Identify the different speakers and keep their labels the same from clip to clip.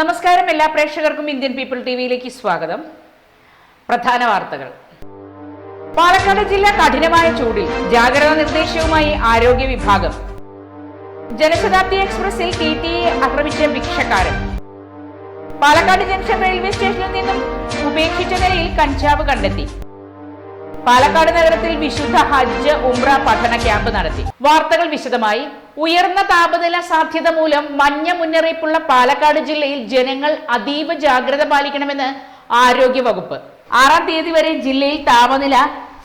Speaker 1: നമസ്കാരം എല്ലാ പ്രേക്ഷകർക്കും ഇന്ത്യൻ പീപ്പിൾ ടി വിയിലേക്ക് സ്വാഗതം പ്രധാന വാർത്തകൾ പാലക്കാട് ജില്ല കഠിനമായ ചൂടിൽ ജാഗ്രതാ നിർദ്ദേശവുമായി ആരോഗ്യ വിഭാഗം ജനശതാബ്ദി എക്സ്പ്രസിൽ ടി ടി ആക്രമിച്ച ഭിക്ഷക്കാരൻ പാലക്കാട് ജംഗ്ഷൻ റെയിൽവേ സ്റ്റേഷനിൽ നിന്നും ഉപേക്ഷിച്ച നിലയിൽ കഞ്ചാവ് കണ്ടെത്തി പാലക്കാട് നഗരത്തിൽ വിശുദ്ധ ഹജ്ജ് ഉംറ പഠന ക്യാമ്പ് നടത്തി വാർത്തകൾ വിശദമായി ഉയർന്ന താപനില സാധ്യത മൂലം മഞ്ഞ മുന്നറിയിപ്പുള്ള പാലക്കാട് ജില്ലയിൽ ജനങ്ങൾ അതീവ ജാഗ്രത പാലിക്കണമെന്ന് ആരോഗ്യ വകുപ്പ് ആറാം തീയതി വരെ ജില്ലയിൽ താപനില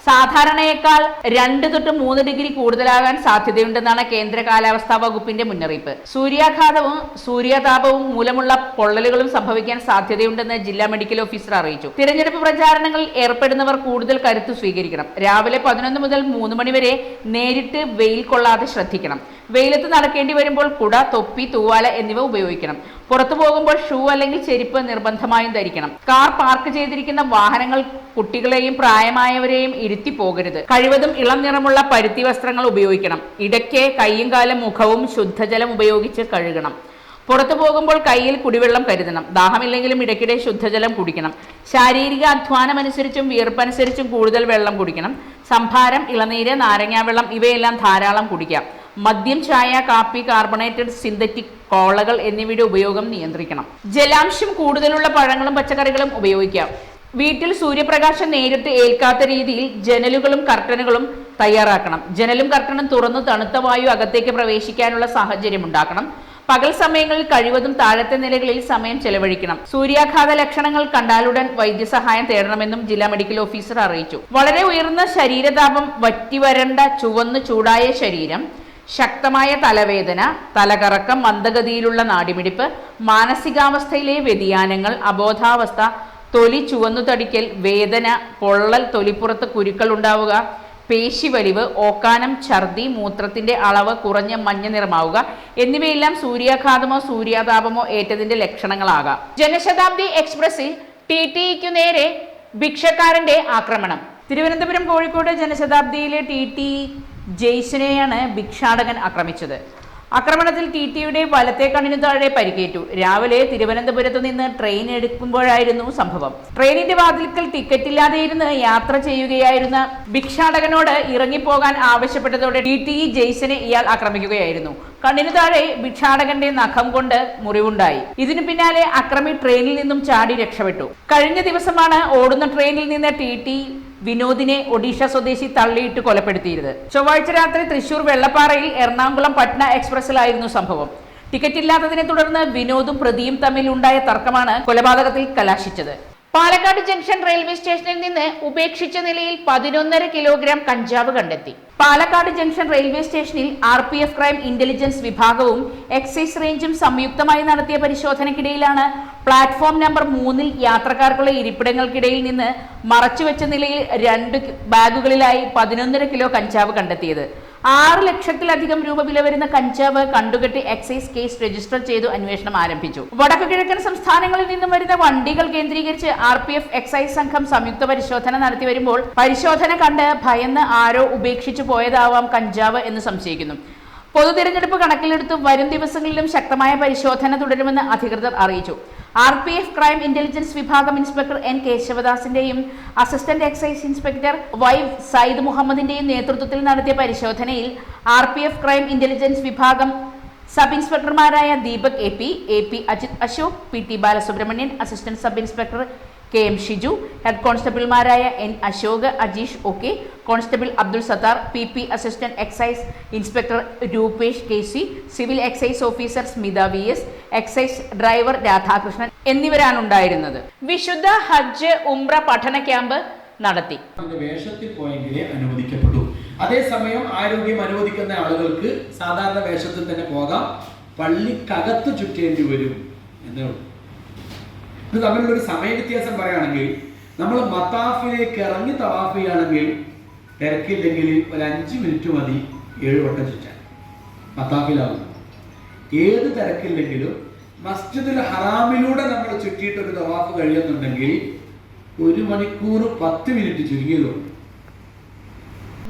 Speaker 1: സാധാരണയേക്കാൾ രണ്ട് തൊട്ട് മൂന്ന് ഡിഗ്രി കൂടുതലാകാൻ സാധ്യതയുണ്ടെന്നാണ് കേന്ദ്ര കാലാവസ്ഥാ വകുപ്പിന്റെ മുന്നറിയിപ്പ് സൂര്യാഘാതവും സൂര്യതാപവും മൂലമുള്ള പൊള്ളലുകളും സംഭവിക്കാൻ സാധ്യതയുണ്ടെന്ന് ജില്ലാ മെഡിക്കൽ ഓഫീസർ അറിയിച്ചു തിരഞ്ഞെടുപ്പ് പ്രചാരണങ്ങളിൽ ഏർപ്പെടുന്നവർ കൂടുതൽ കരുത്ത് സ്വീകരിക്കണം രാവിലെ പതിനൊന്ന് മുതൽ മൂന്ന് മണിവരെ നേരിട്ട് വെയിൽ കൊള്ളാതെ ശ്രദ്ധിക്കണം വെയിലത്ത് നടക്കേണ്ടി വരുമ്പോൾ കുട തൊപ്പി തൂവാല എന്നിവ ഉപയോഗിക്കണം പുറത്തു പോകുമ്പോൾ ഷൂ അല്ലെങ്കിൽ ചെരുപ്പ് നിർബന്ധമായും ധരിക്കണം കാർ പാർക്ക് ചെയ്തിരിക്കുന്ന വാഹനങ്ങൾ കുട്ടികളെയും പ്രായമായവരെയും ഇരുത്തി പോകരുത് കഴിവതും ഇളം നിറമുള്ള പരുത്തി വസ്ത്രങ്ങൾ ഉപയോഗിക്കണം ഇടയ്ക്ക് കൈയും കാലും മുഖവും ശുദ്ധജലം ഉപയോഗിച്ച് കഴുകണം പുറത്തു പോകുമ്പോൾ കയ്യിൽ കുടിവെള്ളം കരുതണം ദാഹമില്ലെങ്കിലും ഇടയ്ക്കിടെ ശുദ്ധജലം കുടിക്കണം ശാരീരിക അധ്വാനം അനുസരിച്ചും വീർപ്പനുസരിച്ചും കൂടുതൽ വെള്ളം കുടിക്കണം സംഭാരം ഇളനീര് നാരങ്ങാവെള്ളം ഇവയെല്ലാം ധാരാളം കുടിക്കാം മദ്യം ചായ കാപ്പി കാർബണേറ്റഡ് സിന്തറ്റിക് കോളകൾ എന്നിവയുടെ ഉപയോഗം നിയന്ത്രിക്കണം ജലാംശം കൂടുതലുള്ള പഴങ്ങളും പച്ചക്കറികളും ഉപയോഗിക്കാം വീട്ടിൽ സൂര്യപ്രകാശം നേരിട്ട് ഏൽക്കാത്ത രീതിയിൽ ജനലുകളും കർട്ടനുകളും തയ്യാറാക്കണം ജനലും കർട്ടനും തുറന്ന് തണുത്ത വായു അകത്തേക്ക് പ്രവേശിക്കാനുള്ള സാഹചര്യം ഉണ്ടാക്കണം പകൽ സമയങ്ങളിൽ കഴിവതും താഴത്തെ നിലകളിൽ സമയം ചെലവഴിക്കണം സൂര്യാഘാത ലക്ഷണങ്ങൾ കണ്ടാലുടൻ വൈദ്യസഹായം തേടണമെന്നും ജില്ലാ മെഡിക്കൽ ഓഫീസർ അറിയിച്ചു വളരെ ഉയർന്ന ശരീരതാപം വറ്റിവരണ്ട ചുവന്ന് ചൂടായ ശരീരം ശക്തമായ തലവേദന തലകറക്കം മന്ദഗതിയിലുള്ള നാടിമിടിപ്പ് മാനസികാവസ്ഥയിലെ വ്യതിയാനങ്ങൾ അബോധാവസ്ഥ തൊലി ചുവന്നു തടിക്കൽ വേദന പൊള്ളൽ തൊലിപ്പുറത്ത് കുരുക്കൾ ഉണ്ടാവുക പേശിവലിവ് ഓക്കാനം ഛർദി മൂത്രത്തിന്റെ അളവ് കുറഞ്ഞ മഞ്ഞ നിറമാവുക എന്നിവയെല്ലാം സൂര്യാഘാതമോ സൂര്യാതാപമോ ഏറ്റതിന്റെ ലക്ഷണങ്ങളാകാം ജനശതാബ്ദി എക്സ്പ്രസിൽ ടി ടിക്കു നേരെ ഭിക്ഷക്കാരന്റെ ആക്രമണം തിരുവനന്തപുരം കോഴിക്കോട് ജനശതാബ്ദിയിലെ ടി ടി ജെയ്സനെയാണ് ഭിക്ഷാടകൻ ആക്രമിച്ചത് ആക്രമണത്തിൽ ടി ടിയുടെ വലത്തെ കണ്ണിനു താഴെ പരിക്കേറ്റു രാവിലെ തിരുവനന്തപുരത്ത് നിന്ന് ട്രെയിൻ എടുക്കുമ്പോഴായിരുന്നു സംഭവം ട്രെയിനിന്റെ വാതിൽക്കൽ ഇല്ലാതെ ഇരുന്ന് യാത്ര ചെയ്യുകയായിരുന്ന ഭിക്ഷാടകനോട് ഇറങ്ങിപ്പോകാൻ ആവശ്യപ്പെട്ടതോടെ ടി ടി ജെയ്സനെ ഇയാൾ ആക്രമിക്കുകയായിരുന്നു കണ്ണിനു താഴെ ഭിക്ഷാടകന്റെ നഖം കൊണ്ട് മുറിവുണ്ടായി ഇതിനു പിന്നാലെ അക്രമി ട്രെയിനിൽ നിന്നും ചാടി രക്ഷപ്പെട്ടു കഴിഞ്ഞ ദിവസമാണ് ഓടുന്ന ട്രെയിനിൽ നിന്ന് ടി ടി വിനോദിനെ ഒഡീഷ സ്വദേശി തള്ളിയിട്ട് കൊലപ്പെടുത്തിയിരുന്നത് ചൊവ്വാഴ്ച രാത്രി തൃശൂർ വെള്ളപ്പാറയിൽ എറണാകുളം പട്ന എക്സ്പ്രസിലായിരുന്നു സംഭവം ടിക്കറ്റ് ഇല്ലാത്തതിനെ തുടർന്ന് വിനോദും പ്രതിയും തമ്മിൽ ഉണ്ടായ തർക്കമാണ് കൊലപാതകത്തിൽ കലാശിച്ചത് പാലക്കാട് ജംഗ്ഷൻ റെയിൽവേ സ്റ്റേഷനിൽ നിന്ന് ഉപേക്ഷിച്ച നിലയിൽ പതിനൊന്നര കിലോഗ്രാം കഞ്ചാവ് കണ്ടെത്തി പാലക്കാട് ജംഗ്ഷൻ റെയിൽവേ സ്റ്റേഷനിൽ R P F crime intelligence വിഭാഗവും എക്സൈസ് റേഞ്ചും സംയുക്തമായി നടത്തിയ പരിശോധനയ്ക്കിടയിലാണ് പ്ലാറ്റ്ഫോം നമ്പർ മൂന്നിൽ യാത്രക്കാർക്കുള്ള ഇരിപ്പിടങ്ങൾക്കിടയിൽ നിന്ന് മറച്ചുവെച്ച നിലയിൽ രണ്ട് ബാഗുകളിലായി പതിനൊന്നര കിലോ കഞ്ചാവ് കണ്ടെത്തിയത് ആറ് ലക്ഷത്തിലധികം രൂപ വില വരുന്ന കഞ്ചാവ് കണ്ടുകെട്ടി എക്സൈസ് കേസ് രജിസ്റ്റർ ചെയ്തു അന്വേഷണം ആരംഭിച്ചു വടക്കു കിഴക്കൻ സംസ്ഥാനങ്ങളിൽ നിന്നും വരുന്ന വണ്ടികൾ കേന്ദ്രീകരിച്ച് ആർ പി എഫ് എക്സൈസ് സംഘം സംയുക്ത പരിശോധന നടത്തി വരുമ്പോൾ പരിശോധന കണ്ട് ഭയന്ന് ആരോ ഉപേക്ഷിച്ചു പോയതാവാം കഞ്ചാവ് എന്ന് സംശയിക്കുന്നു പൊതു തിരഞ്ഞെടുപ്പ് കണക്കിലെടുത്ത് വരും ദിവസങ്ങളിലും ശക്തമായ പരിശോധന തുടരുമെന്ന് അധികൃതർ അറിയിച്ചു R P F crime intelligence വിഭാഗം ഇൻസ്പെക്ടർ എൻ കേശവദാസിന്റെയും assistant excise inspector Y Sayyid മുഹമ്മദിന്റെയും നേതൃത്വത്തിൽ നടത്തിയ പരിശോധനയിൽ R P F crime intelligence വിഭാഗം സബ് ഇൻസ്പെക്ടർമാരായ Deepak A P A P Ajith Ashok P T Balasubramanian assistant sub inspector K M Shiju head കോൺസ്റ്റബിൾമാരായ N Ashok Ajeesh O constable Abdul Sathar P P assistant excise inspector Rupesh K C civil excise officer Smitha V S excise driver Radhakrishnan എന്നിവരാണ് ഉണ്ടായിരുന്നത് വിശുദ്ധ ഹജ്ജ് ഉംറ പഠന camp നടത്തി
Speaker 2: വേഷത്തിൽ പോയെങ്കിലേ അനുവദിക്കപ്പെട്ടു അതേസമയം ആരോഗ്യം അനുവദിക്കുന്ന ആളുകൾക്ക് സാധാരണ വേഷത്തിൽ തന്നെ പോകാം പള്ളിക്കകത്ത് ചുറ്റേണ്ടി വരും എന്നേ ഉള്ളൂ ഇത് തമ്മിലുള്ള ഒരു സമയ വ്യത്യാസം പറയുകയാണെങ്കിൽ നമ്മൾ മത്താഫിലേക്ക് ഇറങ്ങി തവാഫ് ചെയ്യുകയാണെങ്കിൽ തിരക്കില്ലെങ്കിൽ ഒരു അഞ്ച് മിനിറ്റ് മതി ഏഴ് വട്ടം ചുറ്റാൻ മത്താഫിലാവും ഏത് തിരക്കില്ലെങ്കിലും മസ്ജിദുൽ ഹറാമിലൂടെ നമ്മൾ ചുറ്റിയിട്ട് ഒരു തവാഫ് കഴിയുന്നുണ്ടെങ്കിൽ ഒരു മണിക്കൂർ പത്ത് മിനിറ്റ് ചുരുങ്ങിയതുണ്ട്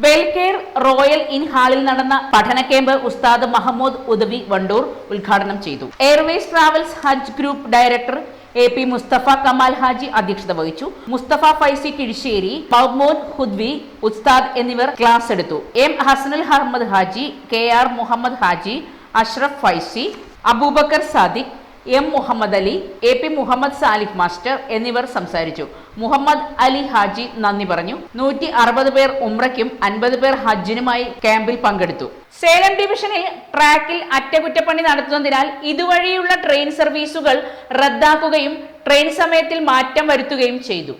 Speaker 1: വെൽകെയർ റോയൽ ഇൻ ഹാളിൽ നടന്ന പഠന ക്യാമ്പ് ഉസ്താദ് മഹമ്മൂദ് ഉദവി വണ്ടൂർ ഉദ്ഘാടനം ചെയ്തു airways travels Hajj group director A P Mustafa Kamal Haji അധ്യക്ഷത വഹിച്ചു മുസ്തഫ ഫൈസി കിഴിശ്ശേരി മഹ്മൂദ് ഹുദ്വി ഉസ്താദ് എന്നിവർ ക്ലാസ് എടുത്തു M Hasanal Ahmed Haji K R Muhammad Haji Ashraf Faizy Abubakar Sadiq M Muhammad Ali A P Muhammad Salif master എന്നിവർ സംസാരിച്ചു മുഹമ്മദ് അലി ഹാജി നന്ദി പറഞ്ഞു നൂറ്റി അറുപത് പേർ ഉമ്രയ്ക്കും അൻപത് പേർ ഹജ്ജിനുമായി ക്യാമ്പിൽ പങ്കെടുത്തു സേലം ഡിവിഷനിൽ ട്രാക്കിൽ അറ്റകുറ്റപ്പണി നടത്തുന്നതിനാൽ ഇതുവഴിയുള്ള ട്രെയിൻ സർവീസുകൾ റദ്ദാക്കുകയും ട്രെയിൻ സമയത്തിൽ മാറ്റം വരുത്തുകയും ചെയ്തു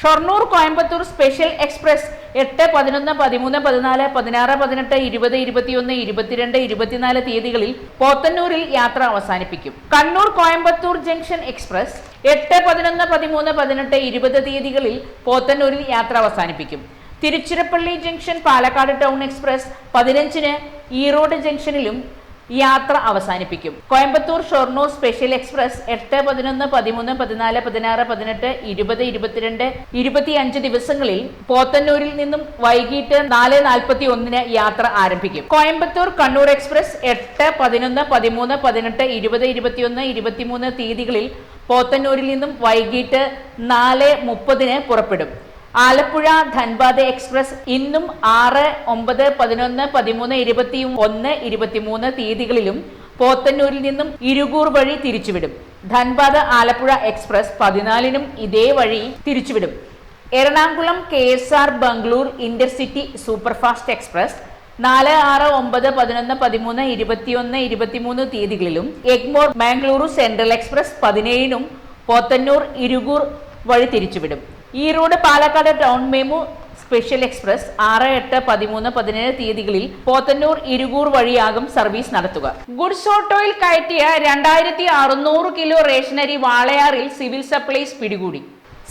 Speaker 1: ഷൊർണൂർ കോയമ്പത്തൂർ സ്പെഷ്യൽ എക്സ്പ്രസ് എട്ട് പതിനൊന്ന് പതിമൂന്ന് പതിനാല് പതിനാറ് പതിനെട്ട് ഇരുപത് ഇരുപത്തിയൊന്ന് ഇരുപത്തിരണ്ട് ഇരുപത്തിനാല് തീയതികളിൽ പോത്തന്നൂരിൽ യാത്ര അവസാനിപ്പിക്കും കണ്ണൂർ കോയമ്പത്തൂർ ജംഗ്ഷൻ എക്സ്പ്രസ് എട്ട് പതിനൊന്ന് പതിമൂന്ന് പതിനെട്ട് ഇരുപത് തീയതികളിൽ പോത്തന്നൂരിൽ യാത്ര അവസാനിപ്പിക്കും Tiruchirappalli junction Palakkad town express പതിനഞ്ചിന് ഈറോഡ് ജംഗ്ഷനിലും യാത്ര അവസാനിപ്പിക്കും കോയമ്പത്തൂർ ഷൊർണൂർ സ്പെഷ്യൽ എക്സ്പ്രസ് എട്ട് പതിനൊന്ന് പതിമൂന്ന് പതിനാല് പതിനാറ് പതിനെട്ട് ഇരുപത് ഇരുപത്തിരണ്ട് ഇരുപത്തിയഞ്ച് ദിവസങ്ങളിൽ പോത്തന്നൂരിൽ നിന്നും വൈകിട്ട് നാല് നാൽപ്പത്തി ഒന്നിന് യാത്ര ആരംഭിക്കും കോയമ്പത്തൂർ കണ്ണൂർ എക്സ്പ്രസ് എട്ട് പതിനൊന്ന് പതിമൂന്ന് പതിനെട്ട് ഇരുപത് ഇരുപത്തിയൊന്ന് ഇരുപത്തിമൂന്ന് തീയതികളിൽ പോത്തന്നൂരിൽ നിന്നും വൈകിട്ട് നാല് മുപ്പതിന് പുറപ്പെടും ആലപ്പുഴ ധൻബാദ് എക്സ്പ്രസ് ഇന്നും ആറ് ഒമ്പത് പതിനൊന്ന് പതിമൂന്ന് ഇരുപത്തി ഒന്ന് ഇരുപത്തിമൂന്ന് തീയതികളിലും പോത്തന്നൂരിൽ നിന്നും ഇരുകൂർ വഴി തിരിച്ചുവിടും ധൻബാദ് ആലപ്പുഴ എക്സ്പ്രസ് പതിനാലിനും ഇതേ വഴി തിരിച്ചുവിടും Ernakulam K S R Bangalore intercity superfast express നാല് ആറ് ഒമ്പത് പതിനൊന്ന് പതിമൂന്ന് ഇരുപത്തിയൊന്ന് ഇരുപത്തിമൂന്ന് തീയതികളിലും എഗ്മോർ മാംഗ്ലൂരു സെൻട്രൽ എക്സ്പ്രസ് പതിനേഴിനും പോത്തന്നൂർ ഇരുകൂർ വഴി തിരിച്ചുവിടും Erode Palakkad town MEMU special express ആറ് എട്ട് പതിമൂന്ന് പതിനേഴ് തീയതികളിൽ പോത്തന്നൂർ ഇരുകൂർ വഴിയാകും സർവീസ് നടത്തുക ഗുഡ്സ് ഓട്ടോയിൽ കയറ്റിയ രണ്ടായിരത്തി അറുന്നൂറ് കിലോ റേഷനരി വാളയാറിൽ സിവിൽ സപ്ലൈസ് പിടികൂടി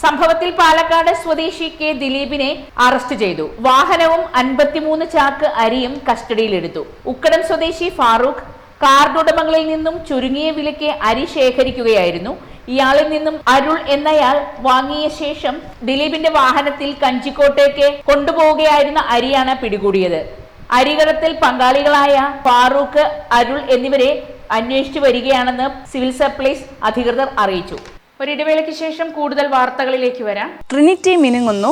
Speaker 1: സംഭവത്തിൽ പാലക്കാട് സ്വദേശി കെ ദിലീപിനെ അറസ്റ്റ് ചെയ്തു വാഹനവും അൻപത്തിമൂന്ന് ചാക്ക് അരിയും കസ്റ്റഡിയിലെടുത്തു ഉക്കടം സ്വദേശി ഫാറൂഖ് കാർഡുടമകളിൽ നിന്നും ചുരുങ്ങിയ വിലയ്ക്ക് അരി ശേഖരിക്കുകയായിരുന്നു ഇയാളിൽ നിന്നും അരുൾ എന്നയാൾ വാങ്ങിയ ശേഷം ദിലീപിന്റെ വാഹനത്തിൽ കഞ്ചിക്കോട്ടേക്ക് കൊണ്ടുപോവുകയായിരുന്ന അരിയാണ് പിടികൂടിയത് അരികടത്തിൽ പങ്കാളികളായ ഫാറൂഖ് അരുൾ എന്നിവരെ അന്വേഷിച്ചു വരികയാണെന്ന് സിവിൽ സപ്ലൈസ് അധികൃതർ അറിയിച്ചു ഒരിടവേളയ്ക്ക് ശേഷം കൂടുതൽ വാർത്തകളിലേക്ക് വരാം ട്രിനിറ്റി മിനുങ്ങുന്നു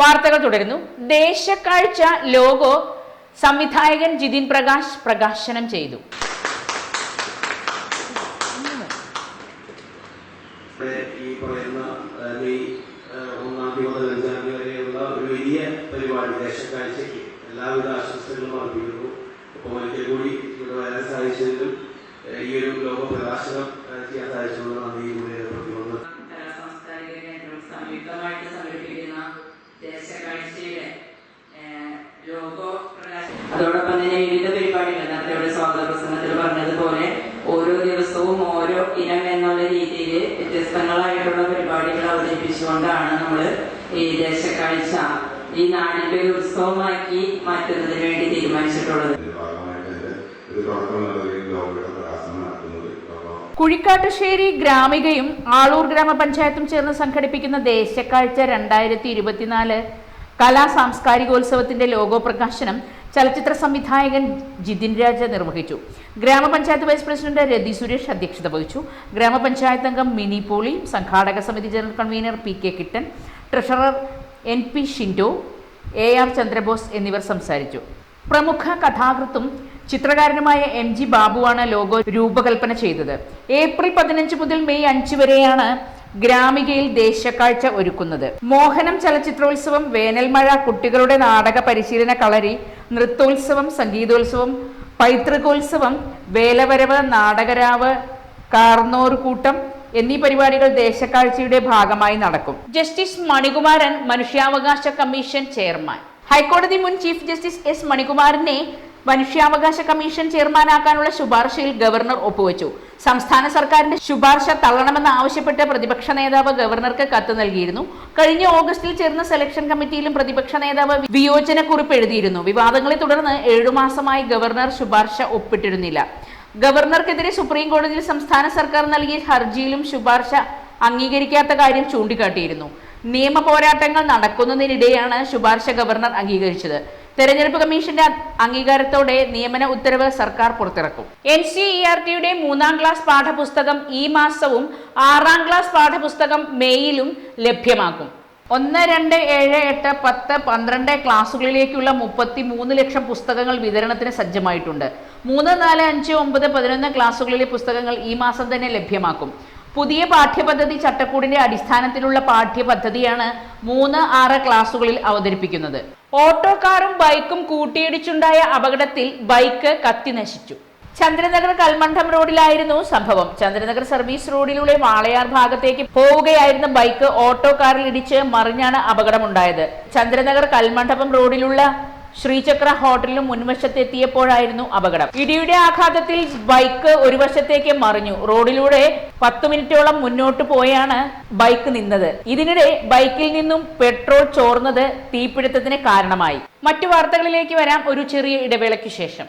Speaker 1: വാർത്തകൾ തുടരുന്നു ദേശക്കാഴ്ച ലോഗോ സംവിധായകൻ ജിതിൻ പ്രകാശ് പ്രകാശനം ചെയ്തു
Speaker 3: ഈ ഒരു വലിയ പരിപാടി ആശംസകളും അർപ്പിക്കുന്നു കൂടി ഇവിടെ ഈ ഒരു ലോക പ്രകാശനം ചെയ്യാൻ സാധിച്ചതുകൊണ്ട് നന്ദി
Speaker 4: ഈ നാടിന്റെ ഒരു ഉത്സവമാക്കി മാറ്റുന്നതിന് വേണ്ടി തീരുമാനിച്ചിട്ടുള്ളത്
Speaker 1: കുഴിക്കാട്ടുശ്ശേരി ഗ്രാമികയും ആളൂർ ഗ്രാമപഞ്ചായത്തും ചേർന്ന് സംഘടിപ്പിക്കുന്ന ദേശക്കാഴ്ച രണ്ടായിരത്തി ഇരുപത്തിനാല് കലാ സാംസ്കാരികോത്സവത്തിന്റെ ലോഗോ പ്രകാശനം ചലച്ചിത്ര സംവിധായകൻ ജിതിൻ രാജ നിർവഹിച്ചു ഗ്രാമപഞ്ചായത്ത് വൈസ് പ്രസിഡന്റ് രതി സുരേഷ് അധ്യക്ഷത വഹിച്ചു ഗ്രാമപഞ്ചായത്ത് അംഗം മിനി പോളി സംഘാടക സമിതി general convener P K Kittan treasurer N P Shindo A R Chandrabose എന്നിവർ സംസാരിച്ചു പ്രമുഖ കഥാകൃത്തും ചിത്രകാരനുമായ എം ജി ബാബുവാണ് ലോഗോ രൂപകൽപ്പന ചെയ്തത് ഏപ്രിൽ പതിനഞ്ച് മുതൽ മെയ് അഞ്ച് വരെയാണ് ഗ്രാമികയിൽ ദേശക്കാഴ്ച ഒരുക്കുന്നത് മോഹനം ചലച്ചിത്രോത്സവം വേനൽമഴ കുട്ടികളുടെ നാടക പരിശീലന കളരി നൃത്തോത്സവം സംഗീതോത്സവം പൈതൃകോത്സവം വേലവരവ് നാടകരാവ് കൂട്ടം എന്നീ പരിപാടികൾ ദേശക്കാഴ്ചയുടെ ഭാഗമായി നടക്കും ജസ്റ്റിസ് മണികുമാരൻ മനുഷ്യാവകാശ കമ്മീഷൻ ചെയർമാൻ ഹൈക്കോടതി മുൻ ചീഫ് ജസ്റ്റിസ് എസ് മണികുമാറിനെ മനുഷ്യാവകാശ കമ്മീഷൻ ചെയർമാനാക്കാനുള്ള ശുപാർശയിൽ ഗവർണർ ഒപ്പുവെച്ചു സംസ്ഥാന സർക്കാരിന്റെ ശുപാർശ തള്ളണമെന്ന് ആവശ്യപ്പെട്ട് പ്രതിപക്ഷ നേതാവ് ഗവർണർക്ക് കത്ത് നൽകിയിരുന്നു കഴിഞ്ഞ ഓഗസ്റ്റിൽ ചേർന്ന സെലക്ഷൻ കമ്മിറ്റിയിലും പ്രതിപക്ഷ നേതാവ് വിയോജനക്കുറിപ്പ് എഴുതിയിരുന്നു വിവാദങ്ങളെ തുടർന്ന് ഏഴു മാസമായി ഗവർണർ ശുപാർശ ഒപ്പിട്ടിരുന്നില്ല ഗവർണർക്കെതിരെ സുപ്രീം കോടതിയിൽ സംസ്ഥാന സർക്കാർ നൽകിയ ഹർജിയിലും ശുപാർശ അംഗീകരിക്കാത്ത കാര്യം ചൂണ്ടിക്കാട്ടിയിരുന്നു നിയമ പോരാട്ടങ്ങൾ നടക്കുന്നതിനിടെയാണ് ശുപാർശ ഗവർണർ അംഗീകരിച്ചത് തെരഞ്ഞെടുപ്പ് കമ്മീഷന്റെ അംഗീകാരത്തോടെ നിയമന ഉത്തരവ് സർക്കാർ പുറത്തിറക്കും എൻ സി ഇ ആർ ടിയുടെ മൂന്നാം ക്ലാസ് പാഠപുസ്തകം ഈ മാസവും ആറാം ക്ലാസ് പാഠപുസ്തകം മെയ്യിലും ലഭ്യമാക്കും ഒന്ന് രണ്ട് ഏഴ് എട്ട് പത്ത് പന്ത്രണ്ട് ക്ലാസ്സുകളിലേക്കുള്ള മുപ്പത്തി മൂന്ന് ലക്ഷം പുസ്തകങ്ങൾ വിതരണത്തിന് സജ്ജമായിട്ടുണ്ട് മൂന്ന് നാല് അഞ്ച് ഒമ്പത് പതിനൊന്ന് ക്ലാസ്സുകളിലെ പുസ്തകങ്ങൾ ഈ മാസം തന്നെ ലഭ്യമാക്കും പുതിയ പാഠ്യപദ്ധതി ചട്ടക്കൂടിന്റെ അടിസ്ഥാനത്തിലുള്ള പാഠ്യപദ്ധതിയാണ് മൂന്ന് ആറ് ക്ലാസുകളിൽ അവതരിപ്പിക്കുന്നത് ഓട്ടോ കാറും ബൈക്കും കൂട്ടിയിടിച്ചുണ്ടായ അപകടത്തിൽ ബൈക്ക് കത്തി നശിച്ചു ചന്ദ്രനഗർ കൽമണ്ഡം റോഡിലായിരുന്നു സംഭവം ചന്ദ്രനഗർ സർവീസ് റോഡിലൂടെ വാളയാർ ഭാഗത്തേക്ക് പോവുകയായിരുന്ന ബൈക്ക് ഓട്ടോ കാറിൽ ഇടിച്ച് മറിഞ്ഞാണ് അപകടമുണ്ടായത് ചന്ദ്രനഗർ കൽമണ്ഡപം റോഡിലുള്ള ശ്രീചക്ര ഹോട്ടലിന് മുൻവശത്തെത്തിയപ്പോഴായിരുന്നു അപകടം ഇടിയുടെ ആഘാതത്തിൽ ബൈക്ക് ഒരു വശത്തേക്ക് മറിഞ്ഞു റോഡിലൂടെ പത്ത് മിനിറ്റോളം മുന്നോട്ട് പോയാണ് ബൈക്ക് നിന്നത് ഇതിനിടെ ബൈക്കിൽ നിന്നും പെട്രോൾ ചോർന്നത് തീപിടുത്തത്തിന് കാരണമായി മറ്റു വാർത്തകളിലേക്ക് വരാം ഒരു ചെറിയ ഇടവേളയ്ക്ക് ശേഷം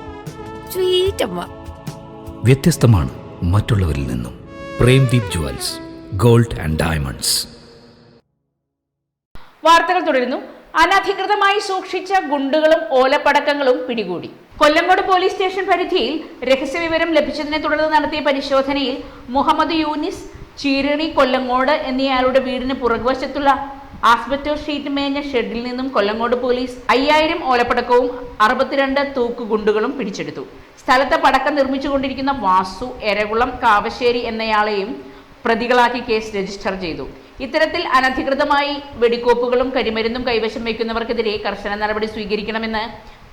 Speaker 1: സ്വീറ്റ് അമ്മ വ്യത്യസ്തമാണ് മറ്റുള്ളവരിൽ നിന്നും Premdeep jewels gold and diamonds വാർത്തകൾ തുടരുന്നു അനധികൃതമായി സൂക്ഷിച്ച ഗുണ്ടുകളും ഓലപ്പടക്കങ്ങളും പിടികൂടി കൊല്ലങ്കോട് പോലീസ് സ്റ്റേഷൻ പരിധിയിൽ രഹസ്യ വിവരം ലഭിച്ചതിനെ തുടർന്ന് നടത്തിയ പരിശോധനയിൽ മുഹമ്മദ് യൂനിസ് ചീരണി കൊല്ലങ്ങോട് എന്നയാളുടെ വീടിന് പുറകുവശത്തുള്ള ആസ്ബറ്റോ ഷീറ്റ് മേഞ്ഞ ഷെഡിൽ നിന്നും കൊല്ലങ്ങോട് പോലീസ് അയ്യായിരം ഓലപ്പടക്കവും അറുപത്തിരണ്ട് തൂക്കുകുണ്ടുകളും പിടിച്ചെടുത്തു സ്ഥലത്ത് പടക്കം നിർമ്മിച്ചുകൊണ്ടിരിക്കുന്ന വാസു എരകുളം കാവശ്ശേരി എന്നയാളെയും പ്രതികളാക്കി കേസ് രജിസ്റ്റർ ചെയ്തു ഇത്തരത്തിൽ അനധികൃതമായി വെടിക്കോപ്പുകളും കരിമരുന്നും കൈവശം വയ്ക്കുന്നവർക്കെതിരെ കർശന നടപടി സ്വീകരിക്കണമെന്ന്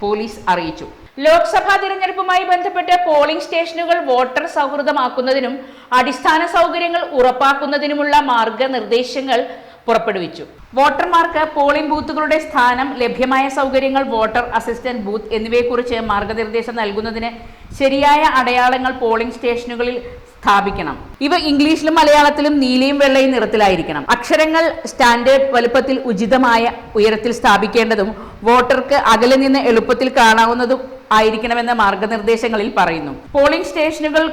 Speaker 1: പോലീസ് അറിയിച്ചു ലോക്സഭാ തിരഞ്ഞെടുപ്പുമായി ബന്ധപ്പെട്ട് പോളിംഗ് സ്റ്റേഷനുകൾ വോട്ടർ സൗഹൃദമാക്കുന്നതിനും അടിസ്ഥാന സൗകര്യങ്ങൾ ഉറപ്പാക്കുന്നതിനുമുള്ള മാർഗനിർദ്ദേശങ്ങൾ പുറപ്പെടുവിച്ചു വോട്ടർമാർക്ക് പോളിംഗ് ബൂത്തുകളുടെ സ്ഥാനം ലഭ്യമായ സൗകര്യങ്ങൾ വോട്ടർ അസിസ്റ്റന്റ് ബൂത്ത് എന്നിവയെക്കുറിച്ച് മാർഗനിർദ്ദേശം നൽകുന്നതിന് ശരിയായ അടയാളങ്ങൾ പോളിംഗ് സ്റ്റേഷനുകളിൽ സ്ഥാപിക്കണം ഇവ ഇംഗ്ലീഷിലും മലയാളത്തിലും നീലയും വെള്ളയും നിറത്തിലായിരിക്കണം അക്ഷരങ്ങൾ സ്റ്റാൻഡേർഡ് വലുപ്പത്തിൽ ഉചിതമായ ഉയരത്തിൽ സ്ഥാപിക്കേണ്ടതും വോട്ടർക്ക് അകലെ നിന്ന് എളുപ്പത്തിൽ കാണാവുന്നതും ആയിരിക്കണമെന്ന മാർഗനിർദ്ദേശങ്ങളിൽ പറയുന്നു പോളിംഗ് സ്റ്റേഷനുകൾ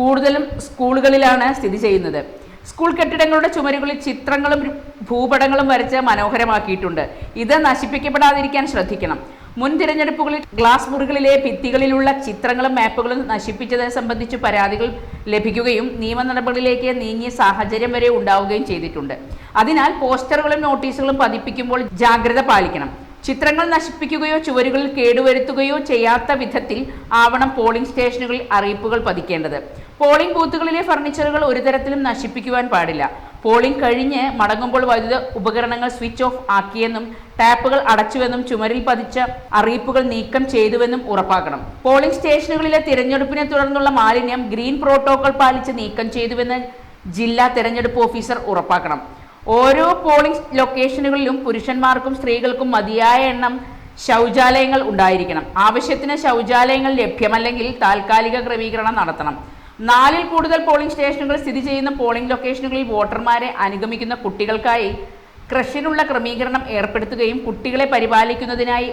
Speaker 1: കൂടുതലും സ്കൂളുകളിലാണ് സ്ഥിതി ചെയ്യുന്നത് സ്കൂൾ കെട്ടിടങ്ങളുടെ ചുമരുകളിൽ ചിത്രങ്ങളും ഭൂപടങ്ങളും വരച്ച് മനോഹരമാക്കിയിട്ടുണ്ട് ഇത് നശിപ്പിക്കപ്പെടാതിരിക്കാൻ ശ്രദ്ധിക്കണം മുൻ തിരഞ്ഞെടുപ്പുകളിൽ ഗ്ലാസ് മുറികളിലെ ഭിത്തികളിലുള്ള ചിത്രങ്ങളും മാപ്പുകളും നശിപ്പിച്ചതിനെ സംബന്ധിച്ച് പരാതികൾ ലഭിക്കുകയും നിയമ നടപടികളിലേക്ക് നീങ്ങിയ സാഹചര്യം വരെ ഉണ്ടാവുകയും ചെയ്തിട്ടുണ്ട് അതിനാൽ പോസ്റ്ററുകളും നോട്ടീസുകളും പതിപ്പിക്കുമ്പോൾ ജാഗ്രത പാലിക്കണം ചിത്രങ്ങൾ നശിപ്പിക്കുകയോ ചുവരുകളിൽ കേടുവരുത്തുകയോ ചെയ്യാത്ത വിധത്തിൽ ആവണം പോളിംഗ് സ്റ്റേഷനുകളിൽ അറിയിപ്പുകൾ പതിക്കേണ്ടത് പോളിംഗ് ബൂത്തുകളിലെ ഫർണിച്ചറുകൾ ഒരു തരത്തിലും നശിപ്പിക്കുവാൻ പാടില്ല പോളിംഗ് കഴിഞ്ഞ് മടങ്ങുമ്പോൾ വൈദ്യുത ഉപകരണങ്ങൾ സ്വിച്ച് ഓഫ് ആക്കിയെന്നും ടാപ്പുകൾ അടച്ചുവെന്നും ചുമരിൽ പതിച്ച അറിയിപ്പുകൾ നീക്കം ചെയ്തുവെന്നും ഉറപ്പാക്കണം പോളിംഗ് സ്റ്റേഷനുകളിലെ തിരഞ്ഞെടുപ്പിനെ തുടർന്നുള്ള മാലിന്യം ഗ്രീൻ പ്രോട്ടോകോൾ പാലിച്ച് നീക്കം ചെയ്തുവെന്ന് ജില്ലാ തെരഞ്ഞെടുപ്പ് ഓഫീസർ ഉറപ്പാക്കണം ഓരോ പോളിംഗ് ലൊക്കേഷനുകളിലും പുരുഷന്മാർക്കും സ്ത്രീകൾക്കും മതിയായ എണ്ണം ശൗചാലയങ്ങൾ ഉണ്ടായിരിക്കണം ആവശ്യത്തിന് ശൗചാലയങ്ങൾ ലഭ്യമല്ലെങ്കിൽ താൽക്കാലിക ക്രമീകരണം നടത്തണം നാലിൽ കൂടുതൽ പോളിംഗ് സ്റ്റേഷനുകൾ സ്ഥിതി ചെയ്യുന്ന പോളിംഗ് ലൊക്കേഷനുകളിൽ വോട്ടർമാരെ അനുഗമിക്കുന്ന കുട്ടികൾക്കായി ക്രഷിനുള്ള ക്രമീകരണം ഏർപ്പെടുത്തുകയും കുട്ടികളെ പരിപാലിക്കുന്നതിനായി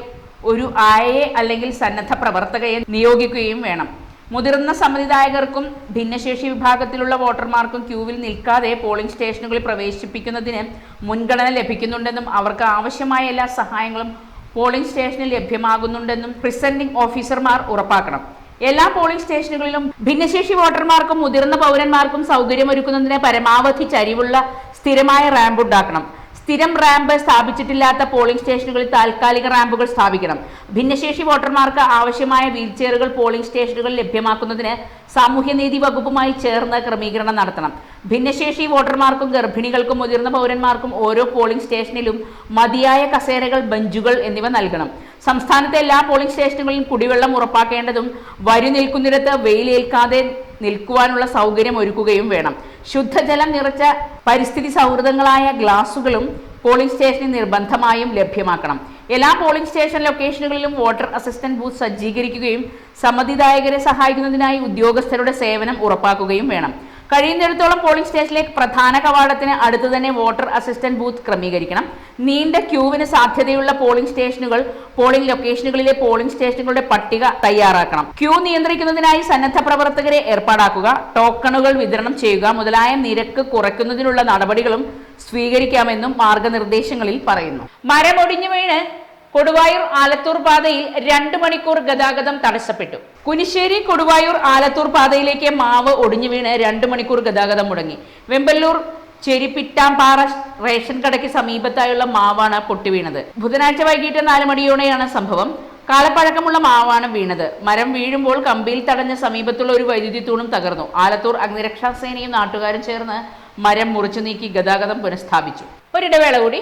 Speaker 1: ഒരു ആയയെ അല്ലെങ്കിൽ സന്നദ്ധ പ്രവർത്തകയെ നിയോഗിക്കുകയും വേണം മുതിർന്ന സമ്മതിദായകർക്കും ഭിന്നശേഷി വിഭാഗത്തിലുള്ള വോട്ടർമാർക്കും ക്യൂവിൽ നിൽക്കാതെ പോളിംഗ് സ്റ്റേഷനുകളിൽ പ്രവേശിപ്പിക്കുന്നതിന് മുൻഗണന ലഭിക്കുന്നുണ്ടെന്നും അവർക്ക് ആവശ്യമായ എല്ലാ സഹായങ്ങളും പോളിംഗ് സ്റ്റേഷനിൽ ലഭ്യമാകുന്നുണ്ടെന്നും പ്രിസെൻഡിംഗ് ഓഫീസർമാർ ഉറപ്പാക്കണം എല്ലാ പോളിംഗ് സ്റ്റേഷനുകളിലും ഭിന്നശേഷി വോട്ടർമാർക്കും മുതിർന്ന പൗരന്മാർക്കും സൗകര്യമൊരുക്കുന്നതിന് പരമാവധി ചരിവുള്ള സ്ഥിരമായ റാമ്പ് ഉണ്ടാക്കണം സ്ഥിരം റാമ്പ് സ്ഥാപിച്ചിട്ടില്ലാത്ത പോളിംഗ് സ്റ്റേഷനുകളിൽ താൽക്കാലിക റാമ്പുകൾ സ്ഥാപിക്കണം ഭിന്നശേഷി വോട്ടർമാർക്ക് ആവശ്യമായ വീൽചെയറുകൾ പോളിംഗ് സ്റ്റേഷനുകളിൽ ലഭ്യമാക്കുന്നതിന് സാമൂഹ്യനീതി വകുപ്പുമായി ചേർന്ന് ക്രമീകരണം നടത്തണം ഭിന്നശേഷി വോട്ടർമാർക്കും ഗർഭിണികൾക്കും മുതിർന്ന പൗരന്മാർക്കും ഓരോ പോളിംഗ് സ്റ്റേഷനിലും മതിയായ കസേരകൾ ബഞ്ചുകൾ എന്നിവ നൽകണം സംസ്ഥാനത്തെ എല്ലാ പോളിംഗ് സ്റ്റേഷനുകളിലും കുടിവെള്ളം ഉറപ്പാക്കേണ്ടതും വരി നിൽക്കുന്നിടത്ത് വെയിലേൽക്കാതെ നിൽക്കുവാനുള്ള സൗകര്യം ഒരുക്കുകയും വേണം ശുദ്ധജലം നിറച്ച പരിസ്ഥിതി സൗഹൃദങ്ങളായ ഗ്ലാസുകളും പോളിംഗ് സ്റ്റേഷനിൽ നിർബന്ധമായും ലഭ്യമാക്കണം എല്ലാ പോളിംഗ് സ്റ്റേഷൻ ലൊക്കേഷനുകളിലും വോട്ടർ അസിസ്റ്റന്റ് ബൂത്ത് സജ്ജീകരിക്കുകയും സമ്മതിദായകരെ സഹായിക്കുന്നതിനായി ഉദ്യോഗസ്ഥരുടെ സേവനം ഉറപ്പാക്കുകയും വേണം കഴിയുന്നിടത്തോളം പോളിംഗ് സ്റ്റേഷനിലേക്ക് പ്രധാന കവാടത്തിന് അടുത്ത് തന്നെ വോട്ടർ അസിസ്റ്റന്റ് ബൂത്ത് ക്രമീകരിക്കണം നീണ്ട ക്യൂവിന് സാധ്യതയുള്ള പോളിംഗ് സ്റ്റേഷനുകൾ പോളിംഗ് ലൊക്കേഷനുകളിലെ പോളിംഗ് സ്റ്റേഷനുകളുടെ പട്ടിക തയ്യാറാക്കണം ക്യൂ നിയന്ത്രിക്കുന്നതിനായി സന്നദ്ധ പ്രവർത്തകരെ ഏർപ്പാടാക്കുക ടോക്കണുകൾ വിതരണം ചെയ്യുക മുതലായ നിരക്ക് കുറയ്ക്കുന്നതിനുള്ള നടപടികളും സ്വീകരിക്കാമെന്നും മാർഗനിർദ്ദേശങ്ങളിൽ പറയുന്നു മരമൊടിഞ്ഞു വീണ് കൊടുവായൂർ ആലത്തൂർ പാതയിൽ രണ്ട് മണിക്കൂർ ഗതാഗതം തടസ്സപ്പെട്ടു കുനിശ്ശേരി കൊടുവായൂർ ആലത്തൂർ പാതയിലേക്ക് മാവ് ഒടിഞ്ഞു വീണ് രണ്ട് മണിക്കൂർ ഗതാഗതം മുടങ്ങി വെമ്പല്ലൂർ ചെരിപ്പിറ്റാമ്പാറ റേഷൻ കടയ്ക്ക് സമീപത്തായുള്ള മാവാണ് പൊട്ടിവീണത് ബുധനാഴ്ച വൈകിട്ട് നാല് മണിയോടെയാണ് സംഭവം കാലപ്പഴക്കമുള്ള മാവാണ് വീണത് മരം വീഴുമ്പോൾ കമ്പിയിൽ തടഞ്ഞ സമീപത്തുള്ള ഒരു വൈദ്യുതി തൂണും തകർന്നു ആലത്തൂർ അഗ്നിരക്ഷാ സേനയും നാട്ടുകാരും ചേർന്ന് മരം മുറിച്ചു നീക്കി ഗതാഗതം പുനഃസ്ഥാപിച്ചു ഒരിടവേള കൂടി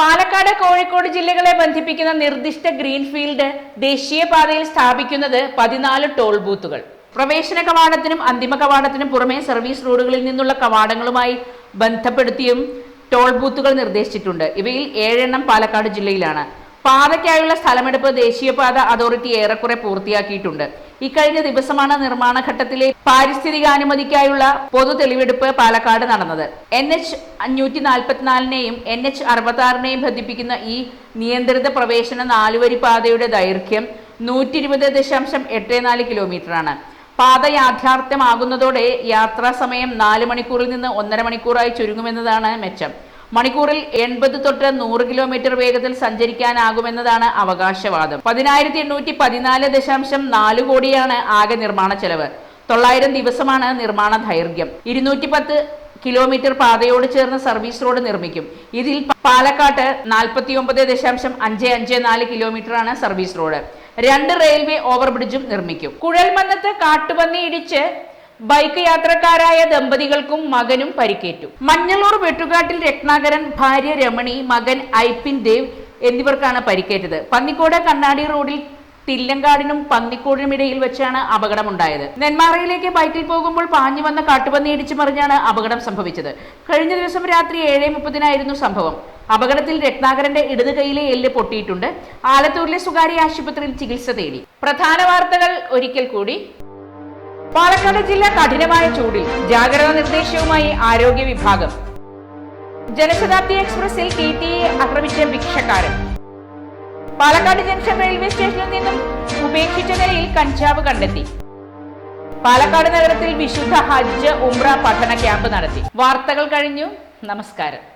Speaker 1: പാലക്കാട് കോഴിക്കോട് ജില്ലകളെ ബന്ധിപ്പിക്കുന്ന നിർദ്ദിഷ്ട ഗ്രീൻഫീൽഡ് ദേശീയപാതയിൽ സ്ഥാപിക്കുന്നത് പതിനാല് ടോൾ ബൂത്തുകൾ പ്രവേശന കവാടത്തിനും അന്തിമ കവാടത്തിനും പുറമെ സർവീസ് റോഡുകളിൽ നിന്നുള്ള കവാടങ്ങളുമായി ബന്ധപ്പെടുത്തിയും ടോൾ ബൂത്തുകൾ നിർദ്ദേശിച്ചിട്ടുണ്ട് ഇവയിൽ ഏഴെണ്ണം പാലക്കാട് ജില്ലയിലാണ് പാതയ്ക്കായുള്ള സ്ഥലമെടുപ്പ് ദേശീയപാത അതോറിറ്റി ഏറെക്കുറെ പൂർത്തിയാക്കിയിട്ടുണ്ട് ഇക്കഴിഞ്ഞ ദിവസമാണ് നിർമ്മാണഘട്ടത്തിലെ പാരിസ്ഥിതികാനുമതിക്കായുള്ള പൊതു തെളിവെടുപ്പ് പാലക്കാട് നടന്നത് എൻ എച്ച് അഞ്ഞൂറ്റി നാൽപ്പത്തിനാലിനെയും എൻ എച്ച് അറുപത്തി ബന്ധിപ്പിക്കുന്ന ഈ നിയന്ത്രിത പ്രവേശന നാലുവരി പാതയുടെ ദൈർഘ്യം നൂറ്റി ഇരുപത് ദശാംശം എട്ട് നാല് കിലോമീറ്ററാണ് പാത യാഥാർത്ഥ്യമാകുന്നതോടെ യാത്രാ സമയം നാല് മണിക്കൂറിൽ നിന്ന് ഒന്നര മണിക്കൂറായി ചുരുങ്ങുമെന്നതാണ് മെച്ചം മണിക്കൂറിൽ എൺപത് തൊട്ട് നൂറ് കിലോമീറ്റർ വേഗത്തിൽ സഞ്ചരിക്കാനാകുമെന്നതാണ് അവകാശവാദം പതിനായിരത്തി എണ്ണൂറ്റി പതിനാല് ദശാംശം നാല് കോടിയാണ് ആകെ നിർമ്മാണ ചെലവ് തൊള്ളായിരം ദിവസമാണ് നിർമ്മാണ ദൈർഘ്യം ഇരുന്നൂറ്റി പത്ത് കിലോമീറ്റർ പാതയോട് ചേർന്ന് സർവീസ് റോഡ് നിർമ്മിക്കും ഇതിൽ പാലക്കാട്ട് നാൽപ്പത്തി ഒമ്പത് ദശാംശം അഞ്ച് അഞ്ച് നാല് കിലോമീറ്ററാണ് സർവീസ് റോഡ് രണ്ട് റെയിൽവേ ഓവർബ്രിഡ്ജും നിർമ്മിക്കും കുഴൽമന്നത്ത് കാട്ടുപന്നി ഇടിച്ച് ബൈക്ക് യാത്രക്കാരായ ദമ്പതികൾക്കും മകനും പരിക്കേറ്റു മഞ്ഞളൂർ വെട്ടുകാട്ടിൽ രത്നാകരൻ ഭാര്യ രമണി മകൻ ഐപിൻ ദേവ് എന്നിവർക്കാണ് പരിക്കേറ്റത് പന്നിക്കോട് കണ്ണാടി റോഡിൽ തില്ലങ്കാടിനും പന്നിക്കോടിനും ഇടയിൽ വെച്ചാണ് അപകടമുണ്ടായത് നെന്മാറയിലേക്ക് ബൈക്കിൽ പോകുമ്പോൾ പാഞ്ഞു വന്ന കാട്ടുപന്നി ഇടിച്ചു മറിഞ്ഞാണ് അപകടം സംഭവിച്ചത് കഴിഞ്ഞ ദിവസം രാത്രി ഏഴ് മുപ്പതിനായിരുന്നു സംഭവം അപകടത്തിൽ രത്നാകരന്റെ ഇടത് കൈയിലെ എല്ല് പൊട്ടിയിട്ടുണ്ട് ആലത്തൂരിലെ സ്വകാര്യ ആശുപത്രിയിൽ ചികിത്സ തേടി പ്രധാന വാർത്തകൾ ഒരിക്കൽ കൂടി പാലക്കാട് ജില്ല കഠിനമായ ചൂടിൽ ജാഗ്രതാ നിർദ്ദേശവുമായി ആരോഗ്യ വിഭാഗം ജനശതാബ്ദി എക്സ്പ്രസിൽ ടി ടി ആക്രമിച്ച ഭിക്ഷക്കാരൻ പാലക്കാട് ജംഗ്ഷൻ റെയിൽവേ സ്റ്റേഷനിൽ നിന്നും ഉപേക്ഷിച്ച നിലയിൽ കഞ്ചാവ് കണ്ടെത്തി പാലക്കാട് നഗരത്തിൽ വിശുദ്ധ ഹജ്ജ് ഉംറ പഠന ക്യാമ്പ് നടത്തി വാർത്തകൾ കഴിഞ്ഞു നമസ്കാരം